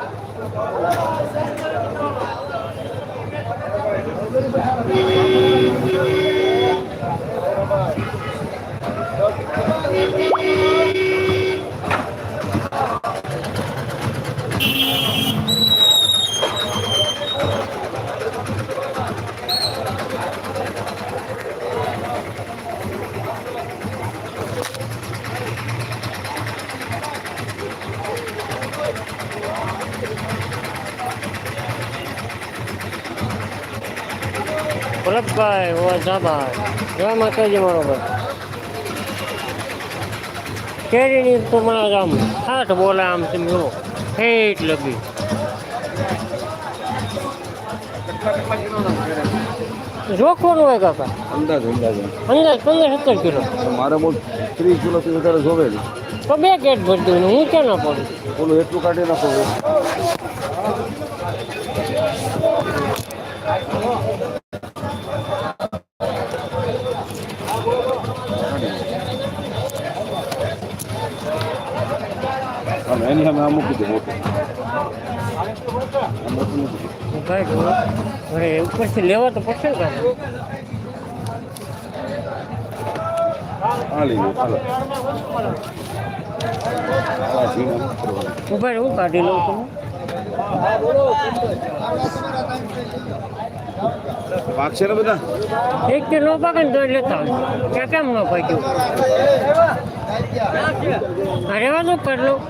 Oh, Bharatbhai ઓઝાભાઈ જય માતાજી મારો ભાઈ. કેરીની તો મારા આમ હાથ બોલે આમ તમે જુઓ ઠેઠ લગી. જોખવાનું હોય કાકા? અંદાજ અંદાજ. અંદાજ પંદર સત્તર કિલો. મારે બહુ ત્રીસ કિલોથી વધારે જોવે તો બે કેટ ભરી દઉં હું ક્યાં ના પડું ઓલું એટલું કાઢી નાખો. એની સામે આ મૂકી દે લેવા તો પડશે આ લઈ હું કાઢી લઉં તમે પાકશે ને બધા એક કિલો પાક ને તો લેતા કેમ ન પાક્યું અરે પડલું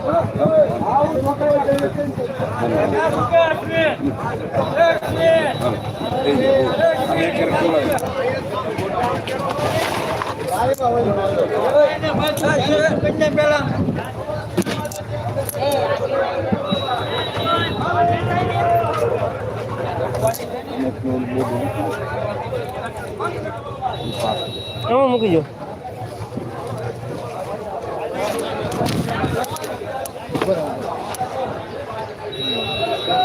બંને કરી લો હાલો લઈ લો. આ એક કેરેટ ખોલાવી. અમુકનું ઓલું બોર્ડ મૂકી દે. પાક. એમાં મૂકી દો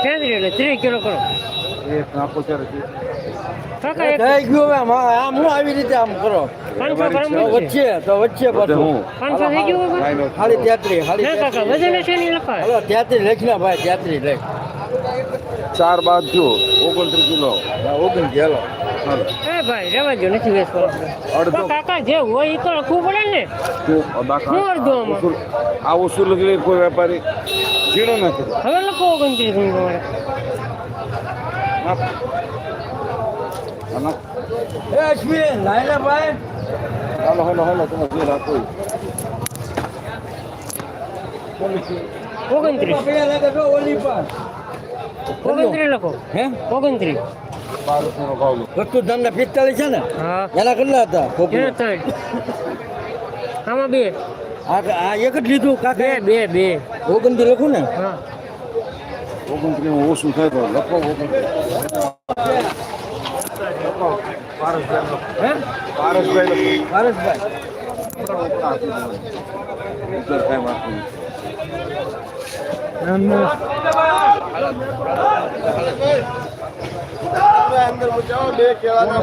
કેન્દ્રીય એટલે ત્રીસ કિલો કરો. એક નાખો ત્યારે શું? કાકા એક થઈ ગયું હવે આમ? આમ હું આવી રીતે આમ કરો. વચ્ચે તો વચ્ચે પાછું. હું. પાંચસો થઈ ગયું ખાલી તેત્રીસ ખાલી વજન છે નહીં લખાય હલો તેત્રીસ લખ ના ભાઈ તેત્રીસ લખ. ચાર બાદ જો ઓગણત્રીસ કિલો. ઓગણ ગયેલો હાલો. એ ભાઈ રેવા દો નથી વેચવો. અડધો. કાકા જે હોય એ તો લખવું પડે ને. આ કોઈ વેપારી ઝીણો નથી. હવે લખો ઓગણત્રીસ મિનિટ તમારે હાલો હાલો હાલો તમે જે રાખો ઓગણત્રીસ. લખો. હે? ઓગણત્રીસ. લો. વસ્તુ તમને પિસ્તાલીસ છે ને? હા. એના કેટલા હતા? આમાં બે. આ આ એક જ લીધું કાકા? બે બે ઓગણથી લખું ને? હા. ઓગણત્રીસમાં ઓછું થાય તો લખો ઓગણત્રીસ. પારસભાઈ લખો. પારસભાઈ. ઉત્તર થાય વાંધો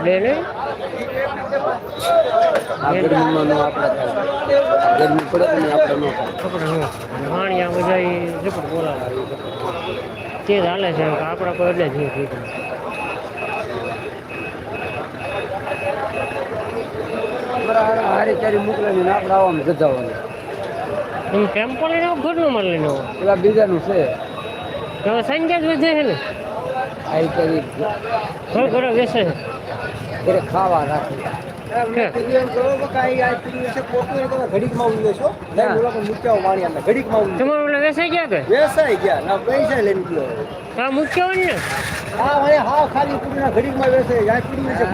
બે તે જ છે કે આપણા કોઈ એટલે નહીં થયું ક્યારે મોકલે ને આપણે આવવાનું જજાવાનું. એમ ટેમ્પો લઈને આવો ઘરનો માલ લઈને આવો? પેલા બીજાનું છે. તો સંજય જ વધે છે ને? આઈ કરી ઘર ઘર વેસે છે. ઘરે ખાવા રાખે. કે? વેસાઈ ગયા કે? વેસાઈ ગયા. ના પૈસા લઈને ગયો. તો મુખ્ય હોય ને? હા ભાઈ હા ખાલી પૂરીના ઘડીકમાં વેસે જાય પૂરી છે.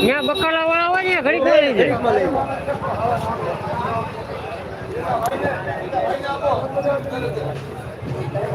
ત્યાં બકાલા વાળા ને ઘડીક જાય ઘડીકમાં લઈ જાય